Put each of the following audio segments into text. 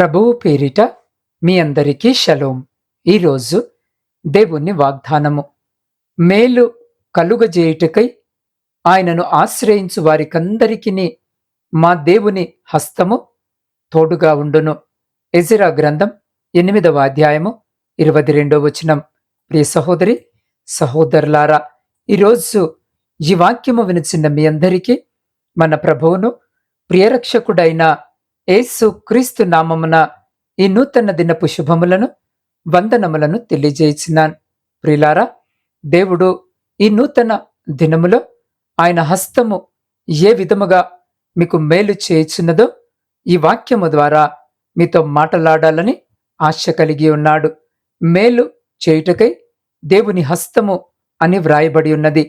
ప్రభువు పేరిట మీ అందరికీ షలోం. ఈరోజు దేవుని వాగ్దానము. మేలు కలుగజేయుటకై ఆయనను ఆశ్రయించు వారికందరికీ మా దేవుని హస్తము తోడుగా ఉండును. ఎజిరా గ్రంథం ఎనిమిదవ అధ్యాయము ఇరవై రెండవ వచనం. ప్రియ సహోదరి సహోదరులారా ఈరోజు ఈ వాక్యము వినిచిన మీ అందరికీ మన ప్రభువును ప్రియరక్షకుడైన యేసు క్రీస్తు నామమున ఈ నూతన దినపు శుభములను వందనములను తెలియజేసినాను ప్రిలారా దేవుడు ఈ నూతన దినములో ఆయన హస్తము ఏ విధముగా మీకు మేలు చేయుచున్నదో ఈ వాక్యము ద్వారా మీతో మాట్లాడాలని ఆశ కలిగి ఉన్నాడు. మేలు చేయుటకై దేవుని హస్తము అని వ్రాయబడి ఉన్నది.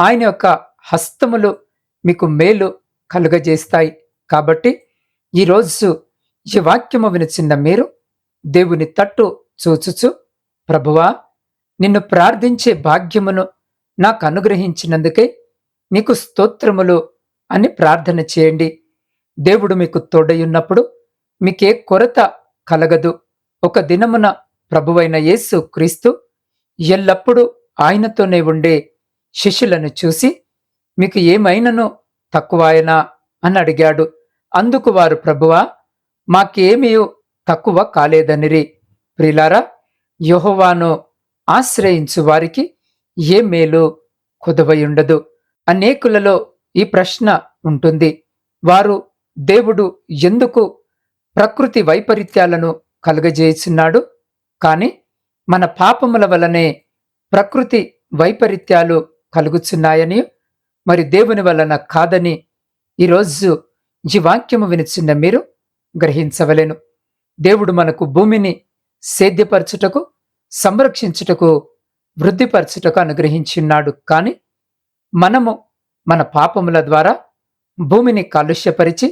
ఆయన యొక్క హస్తములు మీకు మేలు కలుగజేస్తాయి. కాబట్టి ఈరోజు ఈ వాక్యము వినిచిన్న మీరు దేవుని తట్టు చూచుచు ప్రభువా నిన్ను ప్రార్థించే భాగ్యమును నాకు అనుగ్రహించినందుకే నీకు స్తోత్రములు అని ప్రార్థన చేయండి. దేవుడు మీకు తోడయున్నప్పుడు మీకే కొరత కలగదు. ఒక దినమున ప్రభువైన యేసు క్రీస్తు ఎల్లప్పుడూ ఆయనతోనే ఉండే శిష్యులను చూసి మీకు ఏమైనను తక్కువాయనా? అని అడిగాడు. అందుకు వారు ప్రభువా మాకేమీ తక్కువ కాలేదనిరి. ప్రిలారా యహోవాను ఆశ్రయించు వారికి ఏ మేలు కుదవయుండదు. అనేకులలో ఈ ప్రశ్న ఉంటుంది. వారు దేవుడు ఎందుకు ప్రకృతి వైపరీత్యాలను కలుగజేస్తున్నాడు? కానీ మన పాపముల వలనే ప్రకృతి వైపరీత్యాలు కలుగుచున్నాయని మరి దేవుని వలన కాదని ఈరోజు ఈ వాక్యము వినిచిన్న మీరు గ్రహించవలెను. దేవుడు మనకు భూమిని సేద్యపరచుటకు సంరక్షించుటకు వృద్ధిపరచుటకు అనుగ్రహించున్నాడు. కానీ మనము మన పాపముల ద్వారా భూమిని కాలుష్యపరిచి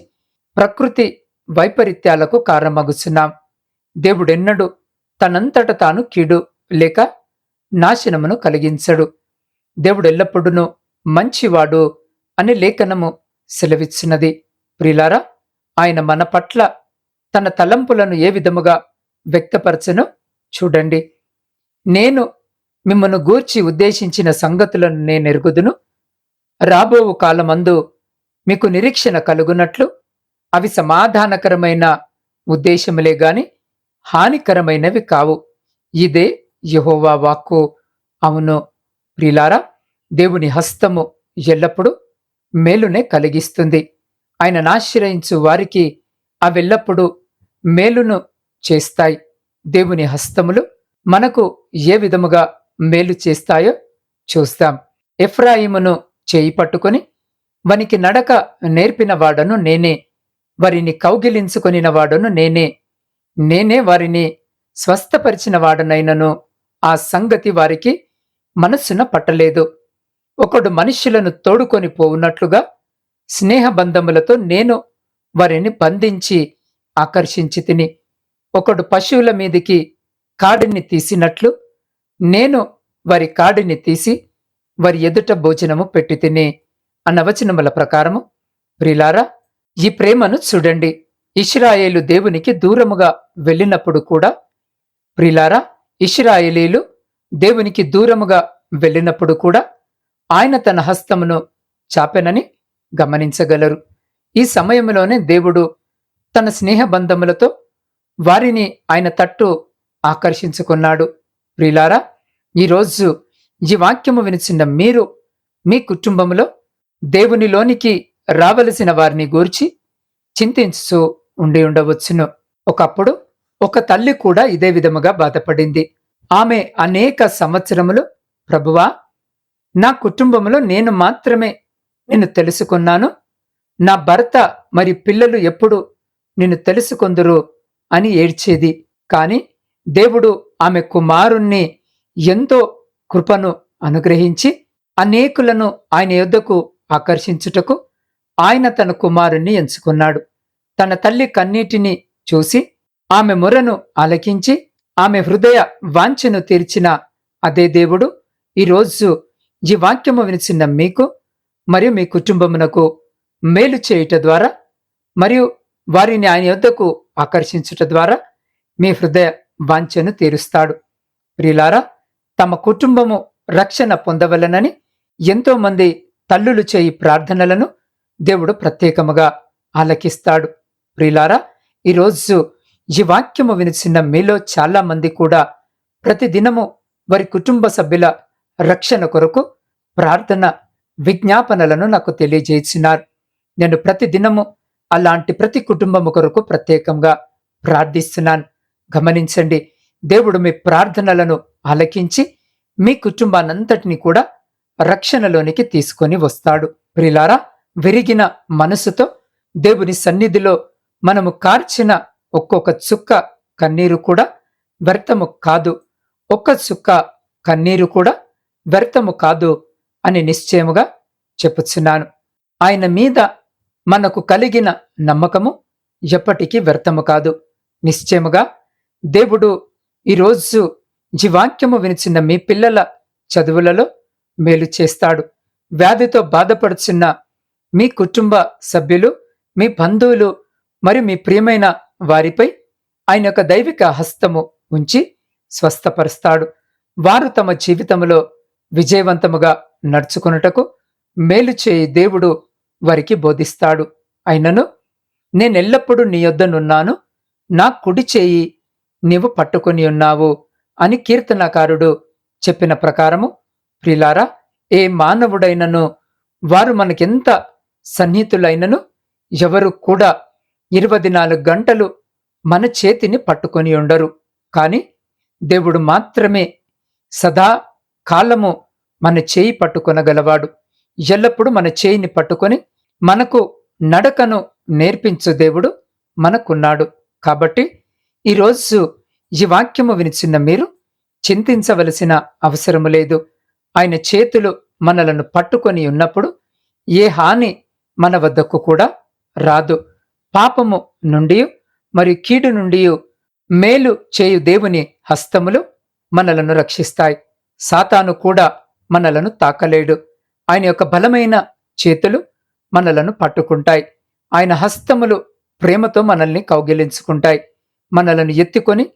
ప్రకృతి వైపరీత్యాలకు కారణమగుచున్నాం. దేవుడెన్నడు తనంతట తాను కీడు లేక నాశనమును కలిగించడు. దేవుడెల్లప్పుడూ మంచివాడు అని లేఖనము సెలవిచ్చినది. ప్రిలారా ఆయన మన పట్ల తన తలంపులను ఏ విధముగా వ్యక్తపరచను చూడండి. నేను మిమ్మను గూర్చి ఉద్దేశించిన సంగతులను నేనెరుగుదును రాబోవు కాలమందు మీకు నిరీక్షణ కలుగునట్లు అవి సమాధానకరమైన ఉద్దేశములే గాని హానికరమైనవి కావు. ఇదే యహోవా వాక్కు. అవును ప్రిలారా దేవుని హస్తము ఎల్లప్పుడూ మేలునే కలిగిస్తుంది. ఆయన ఆశ్రయించు వారికి అవెల్లప్పుడూ మేలును చేస్తాయి. దేవుని హస్తములు మనకు ఏ విధముగా మేలు చేస్తాయో చూస్తాం. ఎఫ్రాయిమును చేయి పట్టుకొని వనికి నడక నేర్పిన వాడను నేనే. వారిని కౌగిలించుకొనిన వాడను నేనే. నేనే వారిని స్వస్థపరిచిన వాడనైనను ఆ సంగతి వారికి మనస్సున పట్టలేదు. ఒకడు మనుష్యులను తోడుకొని పోవున్నట్లుగా స్నేహబంధములతో నేను వారిని బంధించి ఆకర్షించి తిని ఒకడు పశువుల మీదికి కాడిని తీసినట్లు నేను వారి కాడిని తీసి వారి ఎదుట భోజనము పెట్టి తిని అన్నవచనముల ప్రకారము ప్రిలారా ఈ ప్రేమను చూడండి. ఇష్రాయేలు దేవునికి దూరముగా వెళ్ళినప్పుడు కూడా ప్రిలారా ఇష్రాయేలీలు దేవునికి దూరముగా వెళ్ళినప్పుడు కూడా ఆయన తన హస్తమును చాపెనని గమనించగలరు. ఈ సమయంలోనే దేవుడు తన స్నేహబంధములతో వారిని ఆయన తట్టు ఆకర్షించుకున్నాడు. ప్రిలారా ఈరోజు ఈ వాక్యము వినిచిన మీరు మీ కుటుంబంలో దేవునిలోనికి రావలసిన వారిని గూర్చి చింతించు ఉండి ఉండవచ్చును. ఒకప్పుడు ఒక తల్లి కూడా ఇదే విధముగా బాధపడింది. ఆమె అనేక సంవత్సరములు ప్రభువా నా కుటుంబంలో నేను మాత్రమే నిన్ను తెలుసుకున్నాను. నా భర్త మరి పిల్లలు ఎప్పుడు నిన్ను తెలుసుకొందురు అని ఏడ్చేది. కాని దేవుడు ఆమె కుమారుణ్ణి ఎంతో కృపను అనుగ్రహించి అనేకులను ఆయన యొద్దకు ఆకర్షించుటకు ఆయన తన కుమారుణ్ణి ఎంచుకున్నాడు. తన తల్లి కన్నీటిని చూసి ఆమె మొరను ఆలకించి ఆమె హృదయ వాంఛను తీర్చిన అదే దేవుడు ఈరోజు ఈ వాక్యము వినిచిన మీకు మరియు మీ కుటుంబమునకు మేలు చేయుట ద్వారా మరియు వారిని ఆయన యొద్దకు ఆకర్షించుట ద్వారా మీ హృదయ వాంఛను తీరుస్తాడు. ప్రియులారా తమ కుటుంబము రక్షణ పొందవలనని ఎంతోమంది తల్లులు చేయి ప్రార్థనలను దేవుడు ప్రత్యేకముగా ఆలకిస్తాడు. ప్రిలారా ఈరోజు ఈ వాక్యము వినిచిన మీలో చాలా మంది కూడా ప్రతిదినము వారి కుటుంబ సభ్యుల రక్షణ కొరకు ప్రార్థన విజ్ఞాపనలను నాకు తెలియజేసినారు. నేను ప్రతిదినము అలాంటి ప్రతి కుటుంబము కొరకు ప్రత్యేకంగా ప్రార్థిస్తున్నాను. గమనించండి దేవుడు మీ ప్రార్థనలను ఆలకించి మీ కుటుంబానంతటిని కూడా రక్షణలోనికి తీసుకొని వస్తాడు. ప్రిలారా విరిగిన మనసుతో దేవుని సన్నిధిలో మనము కార్చిన ఒక్కొక్క చుక్క కన్నీరు కూడా వ్యర్థము కాదు. ఒక్క చుక్క కన్నీరు కూడా వ్యర్థము కాదు. అని నిశ్చయముగా చెప్పుచున్నాను. ఆయన మీద మనకు కలిగిన నమ్మకము ఎప్పటికీ వ్యర్థము కాదు. నిశ్చయముగా దేవుడు ఈరోజు జీవాక్యము వినిచిన మీ పిల్లల చదువులలో మేలు చేస్తాడు. వ్యాధితో బాధపడుచున్న మీ కుటుంబ సభ్యులు మీ బంధువులు మరి మీ ప్రియమైన వారిపై ఆయన యొక్క దైవిక హస్తము ఉంచి స్వస్థపరుస్తాడు. వారు తమ జీవితంలో విజయవంతముగా నడుచుకున్నటకు మేలు చేయి దేవుడు వారికి బోధిస్తాడు. అయినను నేనెల్లప్పుడూ నీ యొద్దనున్నాను. నా కుడి చేయి నీవు పట్టుకుని ఉన్నావు అని కీర్తనకారుడు చెప్పిన ప్రకారము ప్రిలారా ఏ మానవుడైనను వారు మనకెంత సన్నిహితులైనను ఎవరు కూడా ఇరవై నాలుగు గంటలు మన చేతిని పట్టుకొని ఉండరు. కానీ దేవుడు మాత్రమే సదా కాలము మన చేయి పట్టుకొనగలవాడు. ఎల్లప్పుడూ మన చేయిని పట్టుకొని మనకు నడకను నేర్పించు దేవుడు మనకున్నాడు. కాబట్టి ఈరోజు ఈ వాక్యము వినిచిన్న మీరు చింతించవలసిన అవసరము లేదు. ఆయన చేతులు మనలను పట్టుకొని ఉన్నప్పుడు ఏ హాని మన వద్దకు కూడా రాదు. పాపము నుండి మరియు కీడు నుండి మేలు చేయు దేవుని హస్తములు మనలను రక్షిస్తాయి. సాతాను కూడా మనలను తాకలేడు. ఆయన యొక్క బలమైన చేతులు మనలను పట్టుకుంటాయి. ఆయన హస్తములు ప్రేమతో మనల్ని కౌగిలించుకుంటాయి. మనలను ఎత్తుకొని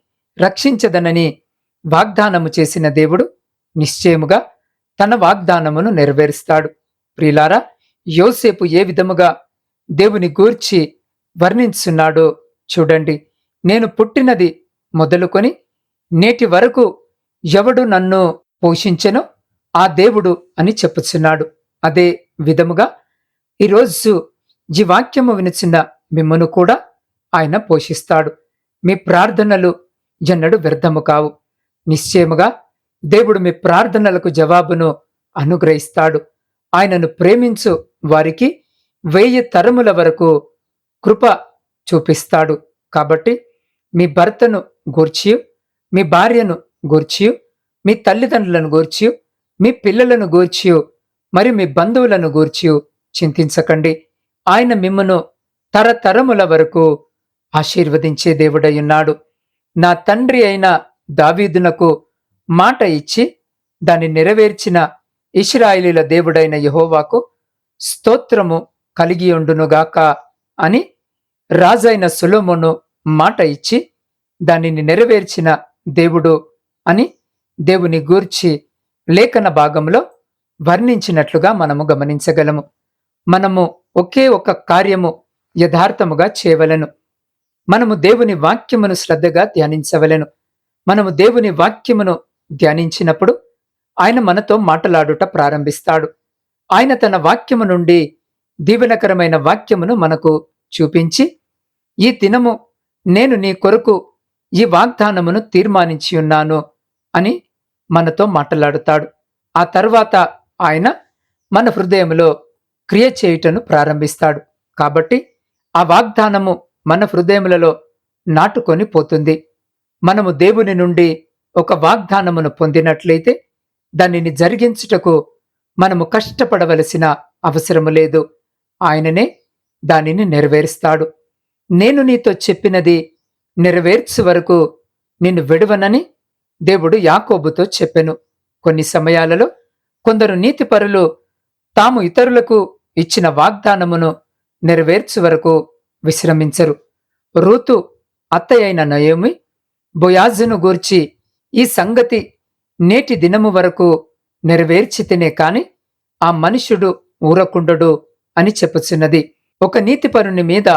రక్షించదనని వాగ్దానము చేసిన దేవుడు నిశ్చయముగా తన వాగ్దానమును నెరవేరుస్తాడు. ప్రిలారా యోసేపు ఏ విధముగా దేవుని గూర్చి వర్ణించున్నాడో చూడండి. నేను పుట్టినది మొదలుకొని నేటి వరకు ఎవడు నన్ను పోషించెను. ఆ దేవుడు అని చెప్పుచున్నాడు. అదే విధముగా ఈరోజు ఈ వాక్యము వినిచిన మిమ్మను కూడా ఆయన పోషిస్తాడు. మీ ప్రార్థనలు ఎన్నడూ వ్యర్థము కావు. నిశ్చయముగా దేవుడు మీ ప్రార్థనలకు జవాబును అనుగ్రహిస్తాడు. ఆయనను ప్రేమించు వారికి వెయ్యి తరముల వరకు కృప చూపిస్తాడు. కాబట్టి మీ భర్తను గూర్చియు మీ భార్యను గూర్చియు మీ తల్లిదండ్రులను గూర్చి మీ పిల్లలను గూర్చి మరి మీ బంధువులను గూర్చి చింతించకండి. ఆయన మిమ్మను తరతరముల వరకు ఆశీర్వదించే దేవుడయ్యున్నాడు. నా తండ్రి అయిన దావీదునకు మాట ఇచ్చి దాన్ని నెరవేర్చిన ఇస్రాయిలీల దేవుడైన యహోవాకు స్తోత్రము కలిగియుండునుగాక అని రాజైన సులోమును మాట ఇచ్చి దానిని నెరవేర్చిన దేవుడు అని దేవుని గూర్చి లేఖన భాగంలో వర్ణించినట్లుగా మనము గమనించగలము. మనము ఒకే ఒక కార్యము యథార్థముగా చేయవలను. మనము దేవుని వాక్యమును శ్రద్ధగా ధ్యానించవలెను. మనము దేవుని వాక్యమును ధ్యానించినప్పుడు ఆయన మనతో మాటలాడుట ప్రారంభిస్తాడు. ఆయన తన వాక్యము నుండి దీవెనకరమైన వాక్యమును మనకు చూపించి ఈ దినము నేను నీ కొరకు ఈ వాగ్దానమును తీర్మానించి ఉన్నాను. అని మనతో మాట్లాడుతాడు. ఆ తర్వాత ఆయన మన హృదయంలో క్రియ చేయుటను ప్రారంభిస్తాడు. కాబట్టి ఆ వాగ్దానము మన హృదయములలో నాటుకొని పోతుంది. మనము దేవుని నుండి ఒక వాగ్దానమును పొందినట్లయితే దానిని జరిగించుటకు మనము కష్టపడవలసిన అవసరము లేదు. ఆయననే దానిని నెరవేరుస్తాడు. నేను నీతో చెప్పినది నెరవేర్చు వరకు నిన్ను విడవనని దేవుడు యాకోబుతో చెప్పెను. కొన్ని సమయాలలో కొందరు నీతిపరులు తాము ఇతరులకు ఇచ్చిన వాగ్దానమును నెరవేర్చు వరకు విశ్రమించరు. రూతు అత్తయైన నయోమి బొయాజును గూర్చి ఈ సంగతి నేటి దినము వరకు నెరవేర్చితేనే కాని ఆ మనుషుడు ఊరకుండడు అని చెప్పుచున్నది. ఒక నీతిపరుని మీద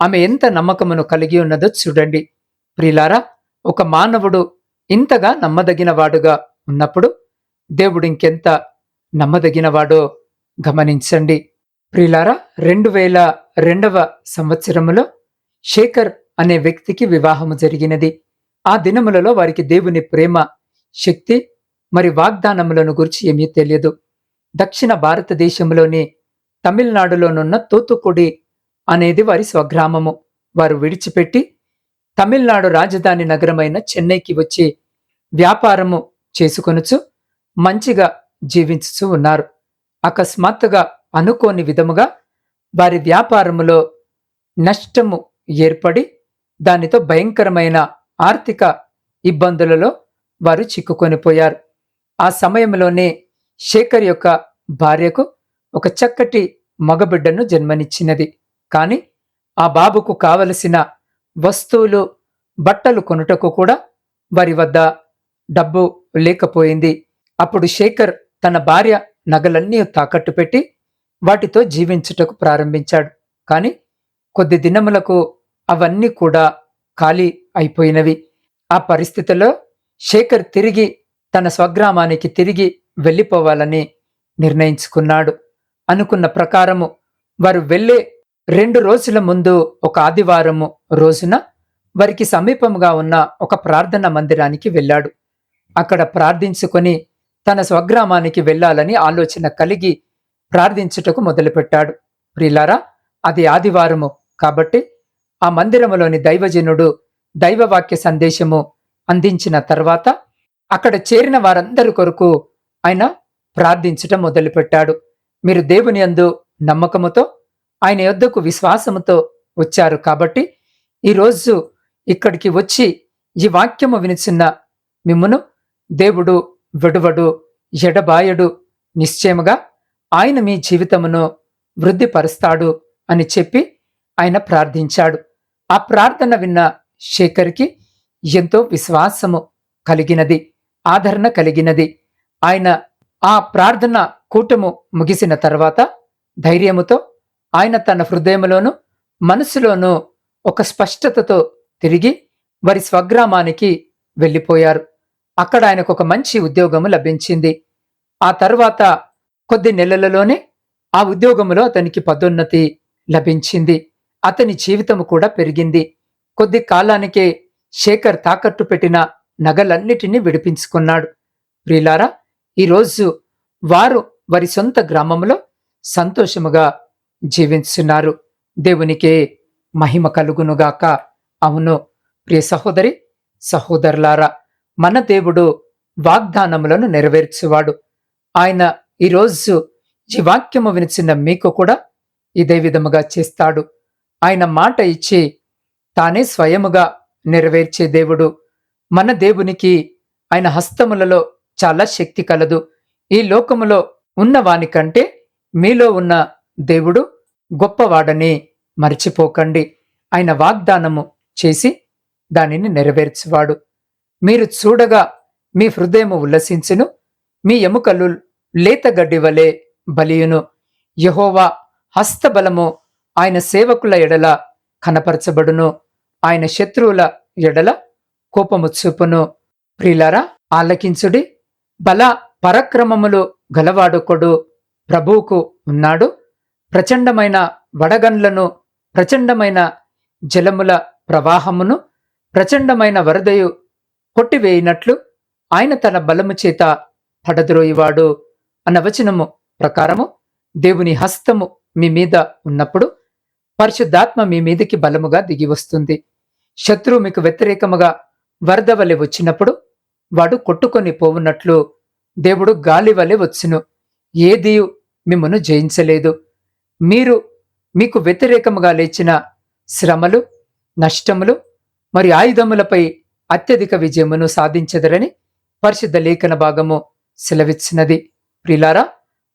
ఆమె ఎంత నమ్మకమును కలిగి ఉన్నదో చూడండి. ప్రిలారా ఒక మానవుడు ఇంతగా నమ్మదగినవాడుగా ఉన్నప్పుడు దేవుడు ఇంకెంత నమ్మదగినవాడో గమనించండి. ప్రిలారా రెండు వేల రెండవ సంవత్సరములో శేఖర్ అనే వ్యక్తికి వివాహము జరిగినది. ఆ దినములలో వారికి దేవుని ప్రేమ శక్తి మరి వాగ్దానములను గురించి ఏమీ తెలియదు. దక్షిణ భారతదేశంలోని తమిళనాడులోనున్న తూతుకుడి అనేది వారి స్వగ్రామము. వారు విడిచిపెట్టి తమిళనాడు రాజధాని నగరమైన చెన్నైకి వచ్చి వ్యాపారము చేసుకొనుచు మంచిగా జీవించుచు ఉన్నారు. అకస్మాత్తుగా అనుకోని విధముగా వారి వ్యాపారములో నష్టము ఏర్పడి దానితో భయంకరమైన ఆర్థిక ఇబ్బందులలో వారు చిక్కుకొనిపోయారు ఆ సమయంలోనే శేఖర్ యొక్క భార్యకు ఒక చక్కటి మగబిడ్డను జన్మనిచ్చినది. కానీ ఆ బాబుకు కావలసిన వస్తువులు బట్టలు కొనుటకు కూడా వారి వద్ద డబ్బు లేకపోయింది. అప్పుడు శేఖర్ తన భార్య నగలన్నీ తాకట్టు పెట్టి వాటితో జీవించుటకు ప్రారంభించాడు. కానీ కొద్ది దినములకు అవన్నీ కూడా ఖాళీ అయిపోయినవి. ఆ పరిస్థితిలో శేఖర్ తిరిగి తన స్వగ్రామానికి తిరిగి వెళ్ళిపోవాలని నిర్ణయించుకున్నాడు. అనుకున్న ప్రకారము వారు వెళ్ళే రెండు రోజుల ముందు ఒక ఆదివారము రోజున వారికి సమీపముగా ఉన్న ఒక ప్రార్థన మందిరానికి వెళ్ళాడు. అక్కడ ప్రార్థించుకొని తన స్వగ్రామానికి వెళ్ళాలని ఆలోచన కలిగి ప్రార్థించుటకు మొదలుపెట్టాడు. ప్రిలారా అది ఆదివారము కాబట్టి ఆ మందిరములోని దైవజనుడు దైవవాక్య సందేశము అందించిన తర్వాత అక్కడ చేరిన వారందరి కొరకు ఆయన ప్రార్థించటం మొదలుపెట్టాడు. మీరు దేవుని అందు నమ్మకముతో ఆయన యొద్దకు విశ్వాసముతో వచ్చారు కాబట్టి ఈరోజు ఇక్కడికి వచ్చి ఈ వాక్యము వినిచిన్న మిమ్మును దేవుడు విడువడు ఎడబాయడు నిశ్చయముగా ఆయన మీ జీవితమును వృద్ధిపరుస్తాడు అని చెప్పి ఆయన ప్రార్థించాడు. ఆ ప్రార్థన విన్న శేఖర్కి ఎంతో విశ్వాసము కలిగినది ఆదరణ కలిగినది. ఆయన ఆ ప్రార్థన కూటము ముగిసిన తర్వాత ధైర్యముతో ఆయన తన హృదయంలోనూ మనసులోనూ ఒక స్పష్టతతో తిరిగి వారి స్వగ్రామానికి వెళ్ళిపోయారు. అక్కడ ఆయనకు ఒక మంచి ఉద్యోగము లభించింది. ఆ తర్వాత కొద్ది నెలలలోనే ఆ ఉద్యోగములో అతనికి పదోన్నతి లభించింది. అతని జీవితము కూడా పెరిగింది. కొద్ది కాలానికే శేఖర్ తాకట్టు పెట్టిన నగలన్నిటినీ విడిపించుకున్నాడు. ప్రియులారా ఈరోజు వారు వారి సొంత గ్రామంలో సంతోషముగా జీవిస్తున్నారు దేవునికే మహిమ కలుగునుగాక. అవును ప్రియ సహోదరి సహోదరులారా మన దేవుడు వాగ్దానములను నెరవేర్చువాడు. ఆయన ఈరోజు ఈ వాక్యము వినిచిన మీకు కూడా ఇదే విధముగా చేస్తాడు. ఆయన మాట ఇచ్చి తానే స్వయముగా నెరవేర్చే దేవుడు. మన దేవునికి ఆయన హస్తములలో చాలా శక్తి కలదు. ఈ లోకములో ఉన్న వానికంటే మీలో ఉన్న దేవుడు గొప్పవాడని మర్చిపోకండి. ఆయన వాగ్దానము చేసి దానిని నెరవేర్చువాడు. మీరు చూడగా మీ హృదయము ఉల్లసించును మీ ఎముకలు లేతగడ్డి వలె బలియును. యహోవా హస్తబలము ఆయన సేవకుల ఎడల కనపరచబడును ఆయన శత్రువుల ఎడల కోపము చూపును. ప్రిలారా ఆలకించుడి బల పరక్రమములు గలవాడుకొడు ప్రభువుకు ఉన్నాడు. ప్రచండమైన వడగండ్లను ప్రచండమైన జలముల ప్రవాహమును ప్రచండమైన వరదయు కొట్టివేయినట్లు ఆయన తన బలము చేత పడద్రోయివాడు అన్న వచనము ప్రకారము దేవుని హస్తము మీ మీద ఉన్నప్పుడు పరిశుద్ధాత్మ మీ మీదకి బలముగా దిగి వస్తుంది. శత్రువు మీకు వ్యతిరేకముగా వరద వలె వచ్చినప్పుడు వాడు కొట్టుకొని పోవున్నట్లు దేవుడు గాలి వలె వచ్చును. ఏదియు మిమ్మను జయించలేదు. మీరు మీకు వ్యతిరేకముగా లేచిన శ్రమలు నష్టములు మరి ఆయుధములపై అత్యధిక విజయమును సాధించదరని పరిశుద్ధ లేఖన భాగము సెలవిచ్చినది. ప్రిలారా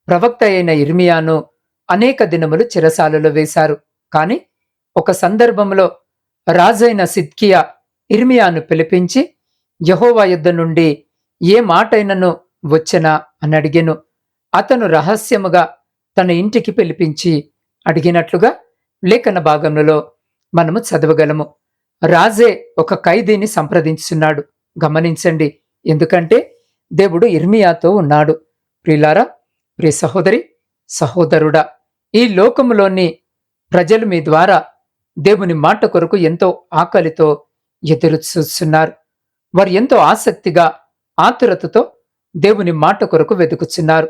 ప్రవక్త అయిన ఇర్మియాను అనేక దినములు చిరసాలలో వేశారు. కాని ఒక సందర్భంలో రాజైన సిద్కియా ఇర్మియాను పిలిపించి యహోవా యుద్ధ నుండి ఏ మాటైనను వచ్చెనా అని అడిగెను. అతను రహస్యముగా తన ఇంటికి పిలిపించి అడిగినట్లుగా లేఖన భాగంలో మనము చదవగలము. రాజే ఒక ఖైదీని సంప్రదించున్నాడు గమనించండి ఎందుకంటే దేవుడు ఇర్మియాతో ఉన్నాడు. ప్రిలారా ప్రియ సహోదరి సహోదరుడా ఈ లోకములోని ప్రజలు మీ ద్వారా దేవుని మాట కొరకు ఎంతో ఆకలితో ఎదురు చూస్తున్నారు వారు ఎంతో ఆసక్తిగా ఆతురతతో దేవుని మాట కొరకు వెతుకుచున్నారు.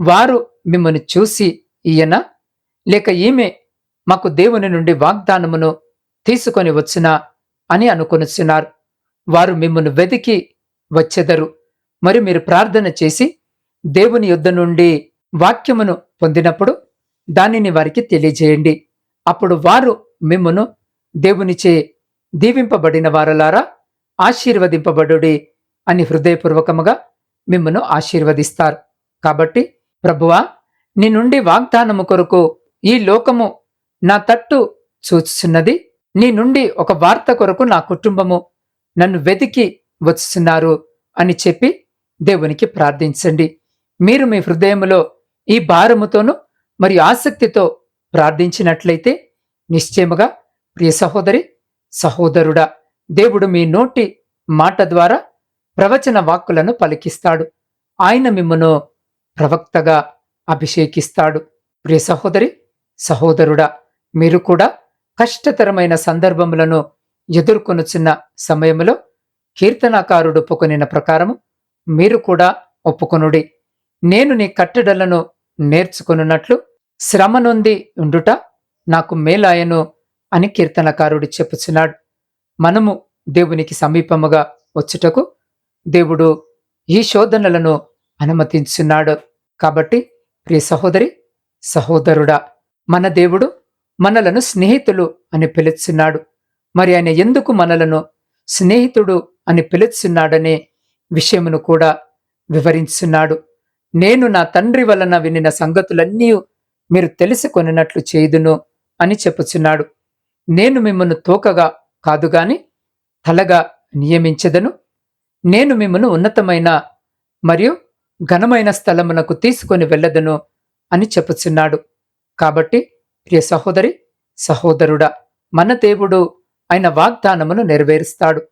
వారు మిమ్మల్ని చూసి ఈయన లేక ఈమె మాకు దేవుని నుండి వాగ్దానమును తీసుకొని వచ్చినా అని అనుకొనుచున్నారు. వారు మిమ్మల్ని వెతికి వచ్చెదరు. మరి మీరు ప్రార్థన చేసి దేవుని యుద్ధ నుండి వాక్యమును పొందినప్పుడు దానిని వారికి తెలియజేయండి. అప్పుడు వారు మిమ్మను దేవునిచే దీవింపబడిన వారలారా ఆశీర్వదింపబడుడి అని హృదయపూర్వకముగా మిమ్మను ఆశీర్వదిస్తారు. కాబట్టి ప్రభువా నీ నుండి వాగ్దానము కొరకు ఈ లోకము నా తట్టు చూచుచున్నది. నీ నుండి ఒక వార్త కొరకు నా కుటుంబము నన్ను వెతికి వచ్చుచున్నారు అని చెప్పి దేవునికి ప్రార్థించండి. మీరు మీ హృదయములో ఈ భారముతోనూ మరి ఆసక్తితో ప్రార్థించినట్లయితే నిశ్చయముగా ప్రియ సహోదరి సహోదరుడా దేవుడు మీ నోటి మాట ద్వారా ప్రవచన వాక్కులను పలికిస్తాడు. ఆయన మిమ్మను ప్రవక్తగా అభిషేకిస్తాడు. ప్రియ సహోదరి సహోదరుడా మీరు కూడా కష్టతరమైన సందర్భములను ఎదుర్కొనుచున్న సమయంలో కీర్తనాకారుడు ఒప్పుకొనిన ప్రకారము మీరు కూడా ఒప్పుకొనుడి. నేను నీ కట్టడలను నేర్చుకొనున్నట్లు శ్రమ నొంది ఉండుట నాకు మేలాయను అని కీర్తనకారుడు చెప్పుచున్నాడు. మనము దేవునికి సమీపముగా వచ్చుటకు దేవుడు ఈ శోధనలను అనుమతించున్నాడు. కాబట్టి ప్రియ సహోదరి సహోదరుడా మన దేవుడు మనలను స్నేహితులు అని పిలుచున్నాడు. మరి ఆయన ఎందుకు మనలను స్నేహితుడు అని పిలుచున్నాడనే విషయమును కూడా వివరించున్నాడు. నేను నా తండ్రి వలన వినిన సంగతులన్నీ మీరు తెలుసుకొనినట్లు చేయుదును అని చెప్పుచున్నాడు. నేను మిమ్మను తోకగా కాదుగాని తలగా నియమించదను. నేను మిమ్మను ఉన్నతమైన మరియు ఘనమైన స్థలమునకు తీసుకొని వెళ్ళదను అని చెప్పుచున్నాడు. కాబట్టి ప్రియ సహోదరి సహోదరుడా మన దేవుడు ఆయన వాగ్దానమును నెరవేరుస్తాడు.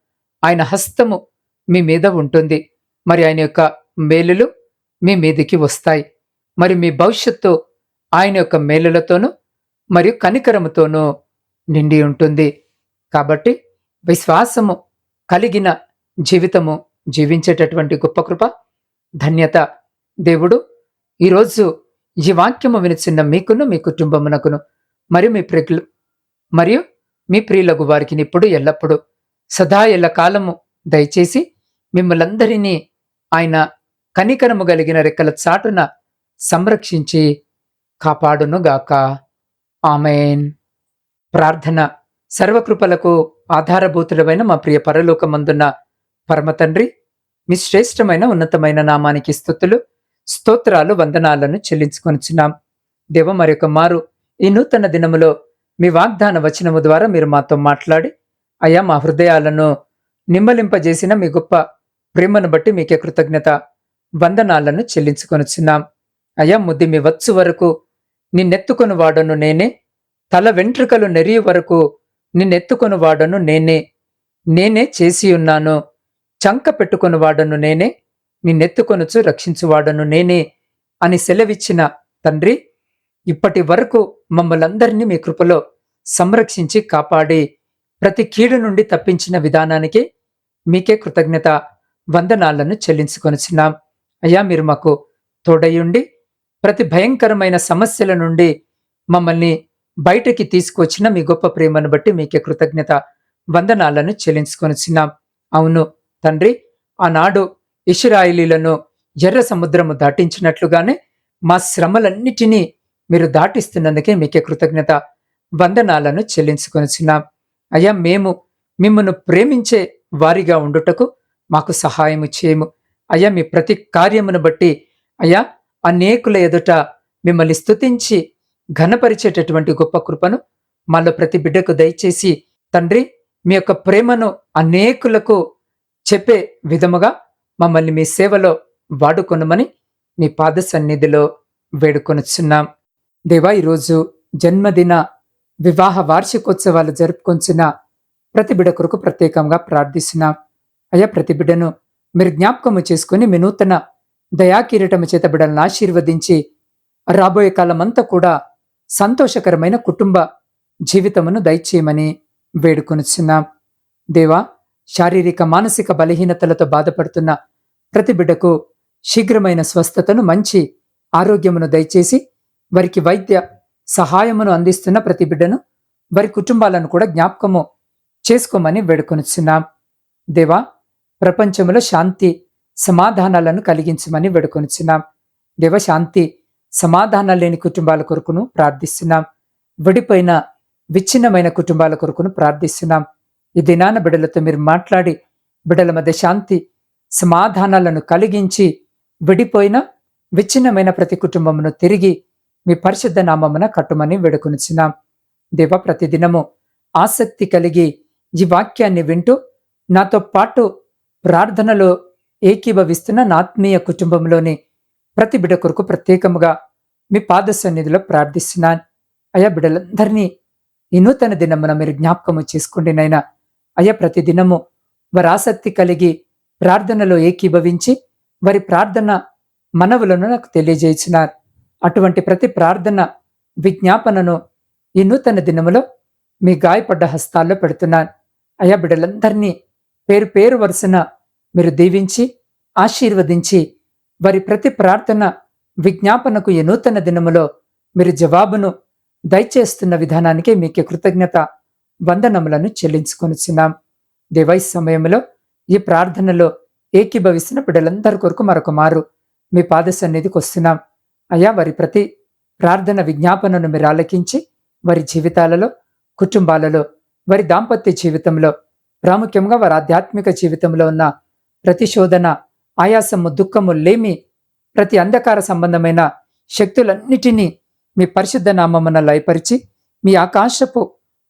ఆయన హస్తము మీ మీద ఉంటుంది. మరి ఆయన యొక్క మేలులు మీ మీదికి వస్తాయి. మరి మీ భవిష్యత్తు ఆయన యొక్క మేలులతోనూ మరియు కనికరముతోనూ నిండి ఉంటుంది. కాబట్టి విశ్వాసము కలిగిన జీవితము జీవించేటటువంటి గొప్ప కృప ధన్యత దేవుడు. ఈరోజు ఈ వాక్యము వినిచిన్న మీకును మీ కుటుంబమునకును మరియు మీ ప్రియులు మరియు మీ ప్రియులకు వారికి ఇప్పుడు ఎల్లప్పుడూ సదా ఎల్ల కాలము దయచేసి మిమ్మలందరినీ ఆయన కనికరము కలిగిన రెక్కల చాటున సంరక్షించి కాపాడునుగాక. ఆమెన్. ప్రార్థన సర్వకృపలకు ఆధారభూతుడమైన మా ప్రియ పరలోకమందున్న పరమతండ్రి మీ శ్రేష్టమైన ఉన్నతమైన నామానికి స్థుతులు. స్తోత్రాలు వందనాలను చెల్లించుకొనిచున్నాం. దేవ మరొక మారు ఈ నూతన దినములో మీ వాగ్దాన వచనము ద్వారా మీరు మాతో మాట్లాడి అయా మా హృదయాలను నిమ్మలింపజేసిన మీ గొప్ప ప్రేమను బట్టి మీకే కృతజ్ఞత వందనాలను చెల్లించుకొనిచున్నాం. అయా ముద్ది మీ వచ్చు వరకు నిన్నెత్తుకొని వాడను నేనే తల వెంట్రుకలు నెరియ వరకు నిన్నెత్తుకొని వాడను నేనే నేనే చేసి ఉన్నాను చంక పెట్టుకొని వాడను నేనే నిన్నెత్తుకొనుచు రక్షించువాడను నేనే అని సెలవిచ్చిన తండ్రి ఇప్పటి వరకు మమ్మలందరినీ మీ కృపలో సంరక్షించి కాపాడి ప్రతి కీడు నుండి తప్పించిన విధానానికి మీకే కృతజ్ఞత వందనాలను చెల్లించుకొనిచున్నాం. అయ్యా మీరు మాకు తోడయుండి ప్రతి భయంకరమైన సమస్యల నుండి మమ్మల్ని బయటకి తీసుకొచ్చిన మీ గొప్ప ప్రేమను బట్టి మీకే కృతజ్ఞత వందనాలను చెల్లించుకొనిచున్నాం. అవును తండ్రి ఆనాడు ఇష్రాయిలీలను ఎర్ర సముద్రము దాటించినట్లుగానే మా శ్రమలన్నిటినీ మీరు దాటిస్తున్నందుకే మీకే కృతజ్ఞత వందనాలను చెల్లించుకొనిచున్నాం. అయ్యా మేము మిమ్మను ప్రేమించే వారిగా ఉండుటకు మాకు సహాయము చేయము. అయ్యా మీ ప్రతి కార్యమును బట్టి అయ్యా అనేకుల ఎదుట మిమ్మల్ని స్థుతించి ఘనపరిచేటటువంటి గొప్ప కృపను మాలో ప్రతి బిడ్డకు దయచేసి తండ్రి మీ యొక్క ప్రేమను అనేకులకు చెప్పే విధముగా మమ్మల్ని మీ సేవలో వాడుకొనమని మీ పాద సన్నిధిలో వేడుకొనుచున్నాం. దేవా ఈరోజు జన్మదిన వివాహ వార్షికోత్సవాలు జరుపుకొంచిన ప్రతి బిడ కొరకు ప్రత్యేకంగా ప్రార్థిస్తున్నాం. అయ్యా ప్రతి బిడ్డను మీరు జ్ఞాపకము చేసుకుని మీ నూతన దయాకిరీటము చేత బిడ్డలను ఆశీర్వదించి రాబోయే కాలమంతా కూడా సంతోషకరమైన కుటుంబ జీవితమును దయచేయమని వేడుకొనుచున్నాం. దేవా శారీరక మానసిక బలహీనతలతో బాధపడుతున్న ప్రతి బిడ్డకు శీఘ్రమైన స్వస్థతను మంచి ఆరోగ్యమును దయచేసి వారికి వైద్య సహాయమును అందిస్తున్న ప్రతి బిడ్డను వారి కుటుంబాలను కూడా జ్ఞాపకము చేసుకోమని వేడుకొనిచున్నాం. దేవా ప్రపంచంలో శాంతి సమాధానాలను కలిగించమని వేడుకొనిచున్నాం. దేవ శాంతి సమాధానాలు లేని కుటుంబాల కొరకును ప్రార్థిస్తున్నాం. విడిపోయిన విచ్ఛిన్నమైన కుటుంబాల కొరకును ప్రార్థిస్తున్నాం. ఈ దినాన బిడలతో మీరు మాట్లాడి బిడల మధ్య శాంతి సమాధానాలను కలిగించి విడిపోయిన విచ్ఛిన్నమైన ప్రతి కుటుంబమును తిరిగి మీ పరిశుద్ధ నామమున కట్టుమని వేడుకొనిచున్నాం. దేవ ప్రతిదినము ఆసక్తి కలిగి ఈ వాక్యాన్ని వింటూ నాతో పాటు ప్రార్థనలో ఏకీభవిస్తున్న నా ఆత్మీయ కుటుంబంలోని ప్రతి బిడ కొరకు ప్రత్యేకముగా మీ పాద సన్నిధిలో ప్రార్థిస్తున్నాను. అయా బిడ్డలందరినీ ఈ నూతన దినమున మీరు జ్ఞాపకము చేసుకోండి నైనా అయా ప్రతిదినము వారు ఆసక్తి కలిగి ప్రార్థనలో ఏకీభవించి వారి ప్రార్థన మనవులను నాకు తెలియజేసినారు. అటువంటి ప్రతి ప్రార్థన విజ్ఞాపనను ఈ నూతన దినములో మీ గాయపడ్డ హస్తాల్లో పెడుతున్నాను. అయా బిడ్డలందరినీ పేరు పేరు వరుసన మీరు దీవించి ఆశీర్వదించి వారి ప్రతి ప్రార్థన విజ్ఞాపనకు ఈ నూతన దినములో మీరు జవాబును దయచేస్తున్న విధానానికి మీకు కృతజ్ఞత. వందనములను చెల్లించుకొనిచున్నాం. దేవై సమయంలో ఈ ప్రార్థనలో ఏకీభవిస్తున్న బిడ్డలందరి కొరకు మరొక మారు మీ పాద సన్నిధికి వస్తున్నాం. అయ్యా వారి ప్రతి ప్రార్థన విజ్ఞాపనను మీరు ఆలకించి వారి జీవితాలలో కుటుంబాలలో వారి దాంపత్య జీవితంలో ప్రాముఖ్యంగా వారి ఆధ్యాత్మిక జీవితంలో ఉన్న ప్రతిశోధన ఆయాసము దుఃఖము లేమి ప్రతి అంధకార సంబంధమైన శక్తులన్నిటినీ మీ పరిశుద్ధ నామమున లయపరిచి మీ ఆకాశపు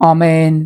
ఆమెన్